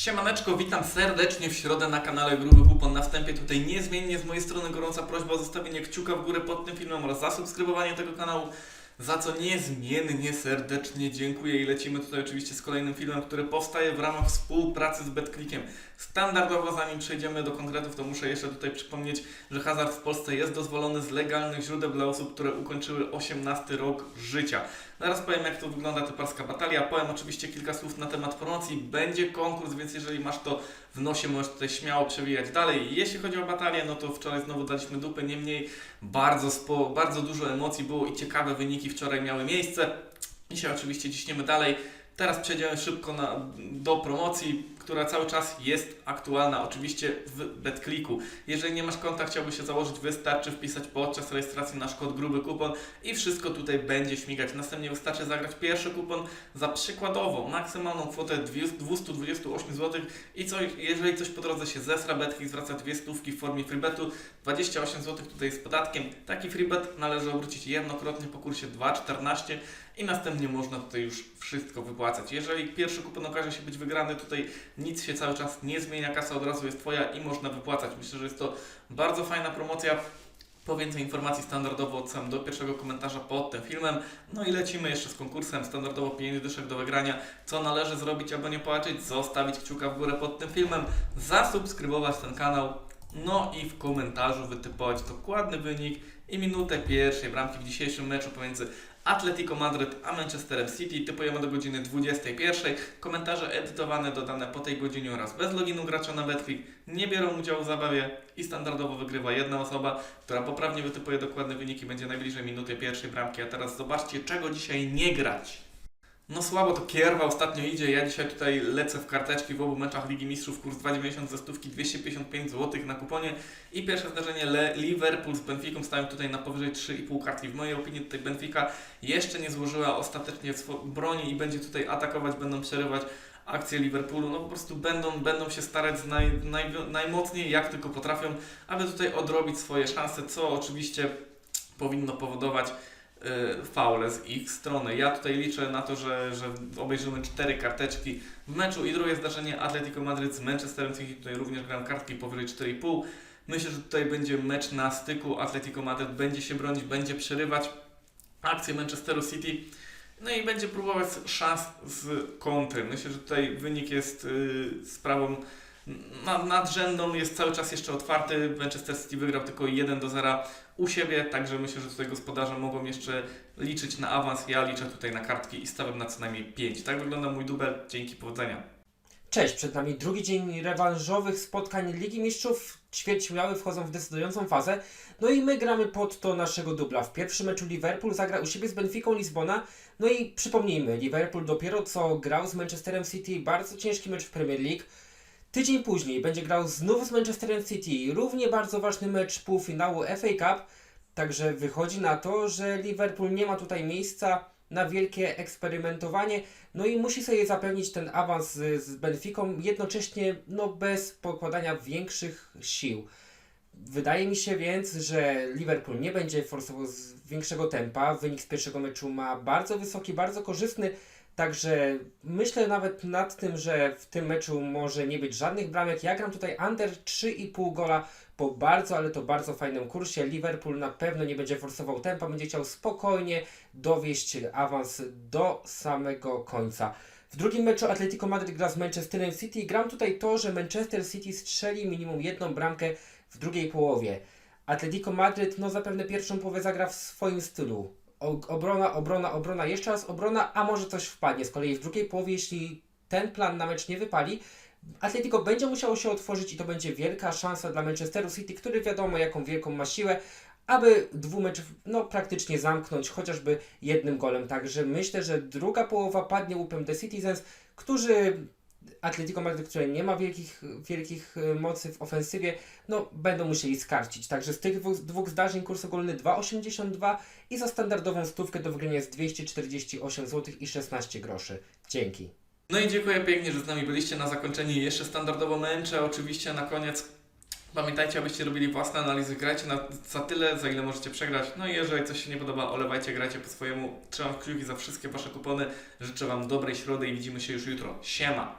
Siemaneczko, witam serdecznie w środę na kanale Gruby Kupon. Na wstępie tutaj niezmiennie z mojej strony gorąca prośba o zostawienie kciuka w górę pod tym filmem oraz zasubskrybowanie tego kanału, za co niezmiennie serdecznie dziękuję i lecimy tutaj oczywiście z kolejnym filmem, który powstaje w ramach współpracy z BetClickiem. Standardowo zanim przejdziemy do konkretów, to muszę jeszcze tutaj przypomnieć, że hazard w Polsce jest dozwolony z legalnych źródeł dla osób, które ukończyły 18 rok życia. Zaraz powiem, jak to wygląda typarska batalia. Powiem oczywiście kilka słów na temat promocji. Będzie konkurs, więc jeżeli masz to w nosie, możesz tutaj śmiało przewijać dalej. Jeśli chodzi o batalię, no to wczoraj znowu daliśmy dupy. Niemniej bardzo, spo, bardzo dużo emocji było i ciekawe wyniki wczoraj miały miejsce. Dzisiaj oczywiście ciśniemy dalej. Teraz przejdziemy szybko na, do promocji, która cały czas jest aktualna, oczywiście w BetClicku. Jeżeli nie masz konta, chciałbyś się założyć, wystarczy wpisać podczas rejestracji nasz kod gruby kupon i wszystko tutaj będzie śmigać. Następnie wystarczy zagrać pierwszy kupon za przykładowo maksymalną kwotę 228 zł i co, jeżeli coś po drodze się zesra, BetClick zwraca dwie stówki w formie freebetu, 28 zł tutaj z podatkiem. Taki freebet należy obrócić jednokrotnie po kursie 2,14 i następnie można tutaj już wszystko wypłacać. Jeżeli pierwszy kupon okaże się być wygrany, tutaj nic się cały czas nie zmienia, kasa od razu jest Twoja i można wypłacać. Myślę, że jest to bardzo fajna promocja. Po więcej informacji standardowo odsyłam do pierwszego komentarza pod tym filmem. No i lecimy jeszcze z konkursem. Standardowo 5 dyszek do wygrania. Co należy zrobić, aby nie płaczeć? Zostawić kciuka w górę pod tym filmem, zasubskrybować ten kanał, no i w komentarzu wytypować dokładny wynik i minutę pierwszej bramki w dzisiejszym meczu pomiędzy Atletico Madryt a Manchesterem City. Typujemy do godziny 21. Komentarze edytowane, dodane po tej godzinie oraz bez loginu gracza na Betclick nie biorą udziału w zabawie i standardowo wygrywa jedna osoba, która poprawnie wytypuje dokładne wyniki, będzie najbliżej minuty pierwszej bramki. A teraz zobaczcie, czego dzisiaj nie grać. No słabo to Kierwa ostatnio idzie. Ja dzisiaj tutaj lecę w karteczki w obu meczach Ligi Mistrzów. Kurs 2,90 ze stówki 255 zł na kuponie. I pierwsze zdarzenie Le Liverpool z Benficą stałem tutaj na powyżej 3,5 kartki. W mojej opinii tutaj Benfica jeszcze nie złożyła ostatecznie broni i będzie tutaj atakować, będą przerywać akcje Liverpoolu. No po prostu będą, będą się starać naj, naj, najmocniej jak tylko potrafią, aby tutaj odrobić swoje szanse, co oczywiście powinno powodować faule z ich strony. Ja tutaj liczę na to, że, że obejrzymy cztery karteczki w meczu i drugie zdarzenie Atletico Madryt z Manchesterem City. Tutaj również gram kartki powyżej 4,5. Myślę, że tutaj będzie mecz na styku. Atletico Madryt będzie się bronić, będzie przerywać akcję Manchesteru City. No i będzie próbować szans z kontry. Myślę, że tutaj wynik jest y, sprawą na- nadrzędną, jest cały czas jeszcze otwarty. Manchester City wygrał tylko 1 do 0 u siebie, także myślę, że tutaj gospodarze mogą jeszcze liczyć na awans. Ja liczę tutaj na kartki i stawiam na co najmniej 5. Tak wygląda mój dubel. Dzięki, powodzenia. Cześć, przed nami drugi dzień rewanżowych spotkań Ligi Mistrzów. Ćwierćfinały wchodzą w decydującą fazę. No i my gramy pod to naszego dubla. W pierwszym meczu Liverpool zagra u siebie z Benficą Lizbona. No i przypomnijmy, Liverpool dopiero co grał z Manchesterem City, bardzo ciężki mecz w Premier League. Tydzień później będzie grał znów z Manchesterem City, równie bardzo ważny mecz półfinału FA Cup. Także wychodzi na to, że Liverpool nie ma tutaj miejsca na wielkie eksperymentowanie. No i musi sobie zapewnić ten awans z, z Benficą, jednocześnie no, bez pokładania większych sił. Wydaje mi się więc, że Liverpool nie będzie forsował większego tempa. Wynik z pierwszego meczu ma bardzo wysoki, bardzo korzystny. Także myślę nawet nad tym, że w tym meczu może nie być żadnych bramek. Ja gram tutaj under 3,5 gola po bardzo, ale to bardzo fajnym kursie. Liverpool na pewno nie będzie forsował tempa, będzie chciał spokojnie dowieść awans do samego końca. W drugim meczu Atletico Madryt gra z Manchesterem City. Gram tutaj to, że Manchester City strzeli minimum jedną bramkę w drugiej połowie. Atletico Madryt no zapewne pierwszą połowę zagra w swoim stylu. Obrona, obrona, obrona, jeszcze raz obrona, a może coś wpadnie. Z kolei w drugiej połowie, jeśli ten plan na mecz nie wypali, Atletico będzie musiało się otworzyć i to będzie wielka szansa dla Manchesteru City, który wiadomo jaką wielką ma siłę, aby dwumecz no, praktycznie zamknąć chociażby jednym golem. Także myślę, że druga połowa padnie łupem The Citizens, którzy Atletico Madryt, które nie ma wielkich, wielkich e, mocy w ofensywie, no będą musieli skarcić. Także z tych dwóch, dwóch zdarzeń kurs ogólny 2,82 i za standardową stówkę do wygrania jest 248 zł i 16 groszy. Dzięki. No i dziękuję pięknie, że z nami byliście na zakończenie. Jeszcze standardowo męczę, oczywiście na koniec. Pamiętajcie, abyście robili własne analizy, grajcie na, za tyle, za ile możecie przegrać. No i jeżeli coś się nie podoba, olewajcie, grajcie po swojemu. Trzymam kciuki za wszystkie Wasze kupony. Życzę Wam dobrej środy i widzimy się już jutro. Siema!